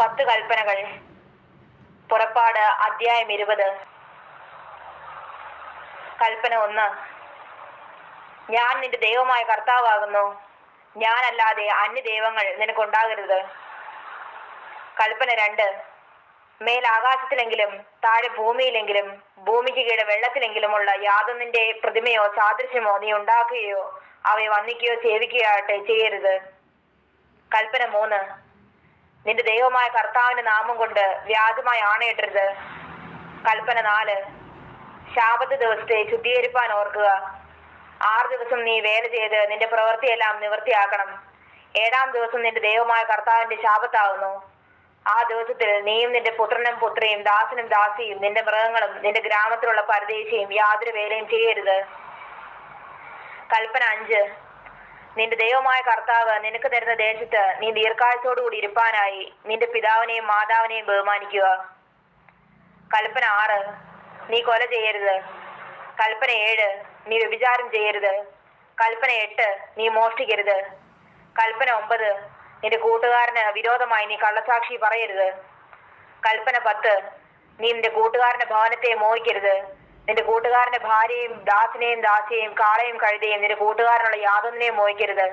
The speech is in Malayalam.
പത്ത് കൽപ്പനകൾ. പുറപ്പാട് അധ്യായം ഇരുപത്. കൽപ്പന ഒന്ന്. ഞാൻ നിന്റെ ദൈവമായ കർത്താവാകുന്നു. ഞാനല്ലാതെ അന്യ ദൈവങ്ങൾ നിനക്കുണ്ടാകരുത്. കൽപ്പന രണ്ട്. മേൽ ആകാശത്തിലെങ്കിലും താഴെ ഭൂമിയിലെങ്കിലും ഭൂമിക്ക് കീഴെ വെള്ളത്തിലെങ്കിലുമുള്ള യാതൊന്നിന്റെ പ്രതിമയോ സാദൃശ്യമോ നീ ഉണ്ടാക്കുകയോ അവയെ വന്ദിക്കുകയോ സേവിക്കുകയോ ആകട്ടെ ചെയ്യരുത്. കൽപ്പന മൂന്ന്. നിന്റെ ദൈവമായ കർത്താവിന്റെ നാമം കൊണ്ട് വ്യാജമായി ആണയിട്ടരുത് കൽപ്പന നാല്. ശാപത്ത് ദിവസത്തെ ശുദ്ധീകരിപ്പാൻ ഓർക്കുക. ആറ് ദിവസം നീ വേല ചെയ്ത് നിന്റെ പ്രവൃത്തിയെല്ലാം നിവൃത്തിയാക്കണം. ഏഴാം ദിവസം നിന്റെ ദൈവമായ കർത്താവിന്റെ ശാപത്താകുന്നു ആ ദിവസത്തിൽ നീയും നിന്റെ പുത്രനും പുത്രിയും ദാസനും ദാസിയും നിന്റെ മൃഗങ്ങളും നിന്റെ ഗ്രാമത്തിലുള്ള പരദേശിയും യാതൊരു വേലയും ചെയ്യരുത്. കൽപ്പന അഞ്ച്. നിന്റെ ദൈവമായ കർത്താവ് നിനക്ക് തരുന്ന ദേശത്ത് നീ ദീർഘായുസോടുകൂടി ഇരുപ്പാനായി നിന്റെ പിതാവിനെയും മാതാവിനെയും ബഹുമാനിക്കുക. കൽപ്പന ആറ് നീ കൊല ചെയ്യരുത്. കൽപ്പന ഏഴ് നീ വ്യഭിചാരം ചെയ്യരുത്. കൽപ്പന എട്ട് നീ മോഷ്ടിക്കരുത്. കൽപ്പന ഒമ്പത് നിന്റെ കൂട്ടുകാരന് വിരോധമായി നീ കള്ളസാക്ഷി പറയരുത്. കൽപ്പന പത്ത് നീ നിന്റെ കൂട്ടുകാരന്റെ ഭവനത്തെ മോഹിക്കരുത്. നിന്റെ കൂട്ടുകാരന്റെ ഭാര്യയും ദാസിനെയും ദാസിയെയും കാളയും കഴുതയും നിന്റെ കൂട്ടുകാരനുള്ള യാതൊന്നിനെയും മോഹിക്കരുത്.